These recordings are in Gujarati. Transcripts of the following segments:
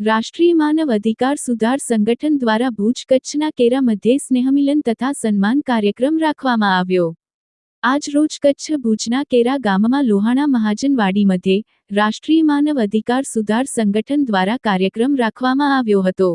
રાષ્ટ્રીય માનવ અધિકાર સુધાર સંગઠન દ્વારા ભુજ કચ્છના કેરા મધ્યે સ્નેહમિલન તથા સન્માન કાર્યક્રમ રાખવામાં આવ્યો. આજ રોજ કચ્છ ભુજના કેરા ગામમાં લોહાણા મહાજનવાડી મધ્યે રાષ્ટ્રીય માનવ અધિકાર સુધાર સંગઠન દ્વારા કાર્યક્રમ રાખવામાં આવ્યો હતો.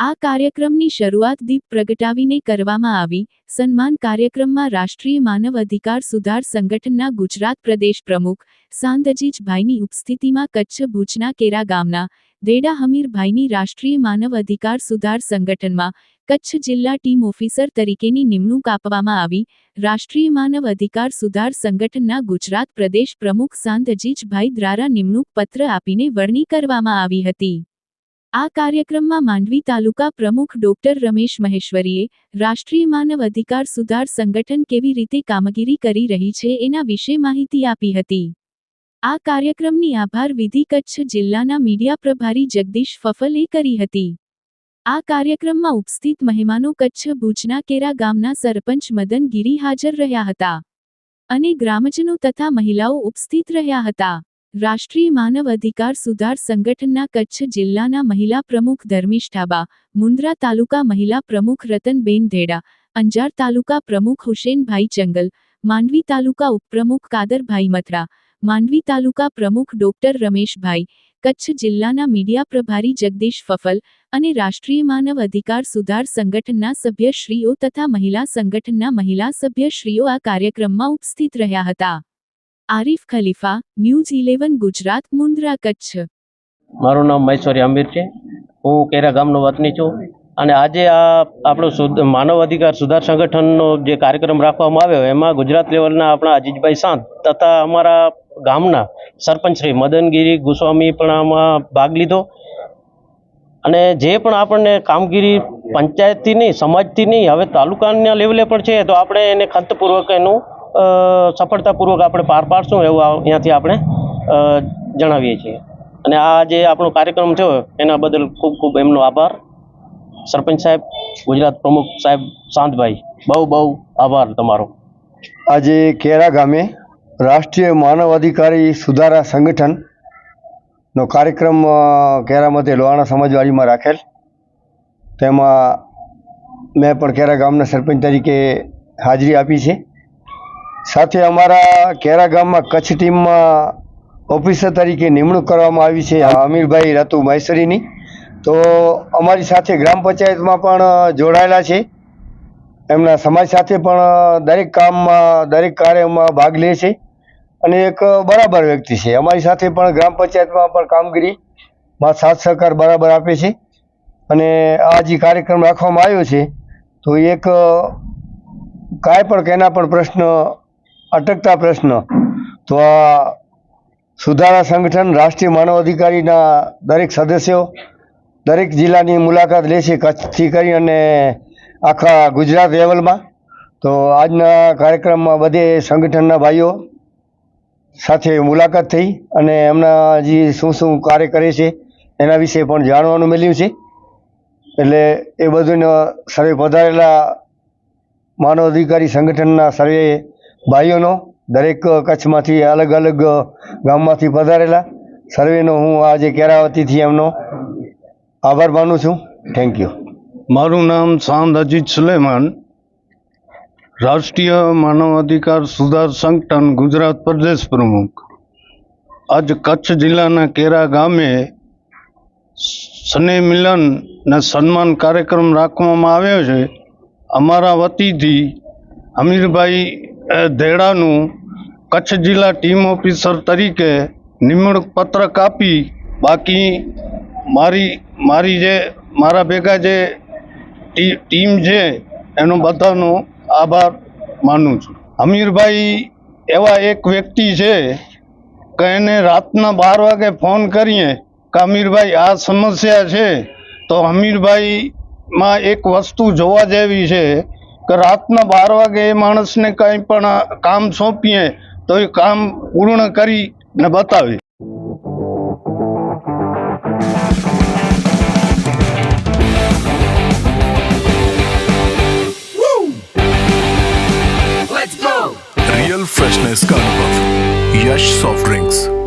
આ કાર્યક્રમની શરૂઆત દીપ પ્રગટાવીને કરવામાં આવી. સન્માન કાર્યક્રમમાં રાષ્ટ્રીય માનવ અધિકાર સુધાર સંગઠનના ગુજરાત પ્રદેશ પ્રમુખ સાંદજીજભાઈની ઉપસ્થિતિમાં કચ્છ ભુજના કેરા ગામના દેડા હમીરભાઈની રાષ્ટ્રીય માનવ અધિકાર સુધાર સંગઠનમાં કચ્છ જિલ્લા ટીમ ઓફિસર તરીકેની નિમણૂક આપવામાં આવી. રાષ્ટ્રીય માનવ અધિકાર સુધાર સંગઠનના ગુજરાત પ્રદેશ પ્રમુખ સાંદજીજભાઈ દ્વારા નિમણૂક પત્ર આપીને વરણી કરવામાં આવી હતી. આ કાર્યક્રમમાં માંડવી તાલુકા પ્રમુખ ડોક્ટર રમેશ મહેશ્વરીએ રાષ્ટ્રીય માનવ અધિકાર સુધાર સંગઠન કેવી રીતે કામગીરી કરી રહી છે એના વિશે માહિતી આપી હતી. આ કાર્યક્રમની આભાર વિધિ કચ્છ જિલ્લાના મીડિયા પ્રભારી જગદીશ ફફલે કરી હતી. આ કાર્યક્રમમાં ઉપસ્થિત મહેમાનો કચ્છ ભુજના કેરા ગામના સરપંચ મદન ગીરી હાજર રહ્યા હતા. અને ગ્રામજનો તથા મહિલાઓ ઉપસ્થિત રહ્યા હતા. રાષ્ટ્રીય માનવ અધિકાર સુધાર સંગઠનના કચ્છ જિલ્લાના મહિલા પ્રમુખ ધર્મિષ્ઠાબા મુન્દ્રા તાલુકા મહિલા પ્રમુખ રતનબેન ધેડા, અંજાર તાલુકા પ્રમુખ હુસેનભાઈ ચંગલ, માંડવી તાલુકા ઉપપ્રમુખ કાદરભાઈ મથરા, માંડવી તાલુકા પ્રમુખ ડોક્ટર રમેશભાઈ, કચ્છ જિલ્લાના મીડિયા પ્રભારી જગદીશ ફફલ અને રાષ્ટ્રીય માનવ અધિકાર સુધાર સંગઠનના સભ્યશ્રીઓ તથા મહિલા સંગઠનના મહિલા સભ્યશ્રીઓ આ કાર્યક્રમમાં ઉપસ્થિત રહ્યા હતા. Arif Khalifa, news eleven Gujarat, Mundra, Kutch. મારું નામ મહેશ્વરી આમિર છે. હું કેરા ગામનો વતની છું અને આજે આ આપણો માનવ અધિકાર સુધાર સંગઠનનો જે કાર્યક્રમ રાખવામાં આવ્યો એમાં ગુજરાત લેવલના આપણા અજીતભાઈ સાંત તથા અમારા ગામના સરપંચ શ્રી મદનગીરી ગોસ્વામી પણ આમાં ભાગ લીધો. અને જે પણ આપણને કામગીરી પંચાયતથી નહીં સમાજથી નહીં હવે તાલુકાના લેવલે પણ છે, તો આપણે એને ખંતપૂર્વક એનું સફળતાપૂર્વક આપણે પાર પાડશું એવું અહીંયાથી આપણે જણાવીએ છીએ. અને આ જે આપણો કાર્યક્રમ થયો, એના બદલ ખૂબ ખૂબ એમનો આભાર. સરપંચ સાહેબ, ગુજરાત પ્રમુખ સાહેબ શાંતભાઈ બહુ બહુ આભાર તમારો. આજે કેરા ગામે રાષ્ટ્રીય માનવ અધિકારી સુધારા સંગઠનનો કાર્યક્રમ કેરા મતે લોહાણા સમાજવાડીમાં રાખેલ. તેમાં મેં પણ કેરા ગામના સરપંચ તરીકે હાજરી આપી છે. સાથે અમારા કેરા ગામમાં કચ્છ ટીમમાં ઓફિસર તરીકે નિમણૂક કરવામાં આવી છે અમીરભાઈ રતુ મહેશ્વરીની તો અમારી સાથે ગ્રામ પંચાયતમાં પણ જોડાયેલા છે. એમના સમાજ સાથે પણ દરેક કામમાં, દરેક કાર્યમાં ભાગ લે છે. અને એક બરાબર વ્યક્તિ છે. અમારી સાથે પણ ગ્રામ પંચાયતમાં પણ કામગીરીમાં સાથ સહકાર બરાબર આપે છે. અને આ જે કાર્યક્રમ રાખવામાં આવ્યો છે, તો એક કાંઈ પણ કેના પણ પ્રશ્ન અટકતા પ્રશ્ન. તો આ સુધારા સંગઠન રાષ્ટ્રીય માનવ અધિકારીના દરેક સદસ્યો, દરેક જિલ્લાની મુલાકાત લે છે કચ્છથી કરી અને આખા ગુજરાત લેવલમાં. તો આજના કાર્યક્રમમાં બધે સંગઠનના ભાઈઓ સાથે મુલાકાત થઈ અને એમના જે શું શું કાર્ય કરે છે એના વિશે પણ જાણવાનું મળ્યું છે. એટલે એ બધું સર્વે પધારેલા માનવ અધિકારી સંગઠનના સર્વે ભાઈઓનો દરેક કચ્છમાંથી અલગ અલગ ગામમાંથી પધારેલા. સર્વેનો હું આજે કેરાવતીથી એમનો આભાર માનું છું. થેન્ક યુ મારું નામ સાંદ અજીત સુલેમાન, રાષ્ટ્રીય માનવ અધિકાર સુધાર સંગઠન ગુજરાત પ્રદેશ પ્રમુખ. આજ કચ્છ જિલ્લાના કેરા ગામે સ્નેહ મિલન ને સન્માન કાર્યક્રમ રાખવામાં આવ્યો છે. અમારા વતીથી અમીરભાઈ ધેડાનું કચ્છ જિલ્લા ટીમ ઓફિસર તરીકે નિમણૂક પત્રક આપી બાકી મારી મારી જે, મારા ભેગા જે ટીમ છે, એનો બધાનો આભાર માનું છું. હમીરભાઈ એવા એક વ્યક્તિ છે કે એને રાતના બાર વાગે ફોન કરીએ કે અમીરભાઈ આ સમસ્યા છે, તો હમીરભાઈમાં એક વસ્તુ જોવા જેવી છે કે રાતના બાર વાગે એ માણસને કંઈ પણ કામ સોંપીએ તો એ કામ પૂર્ણ કરીને બતાવે रियल फ्रेशनेस का अनुभव यश सॉफ्ट ड्रिंक्स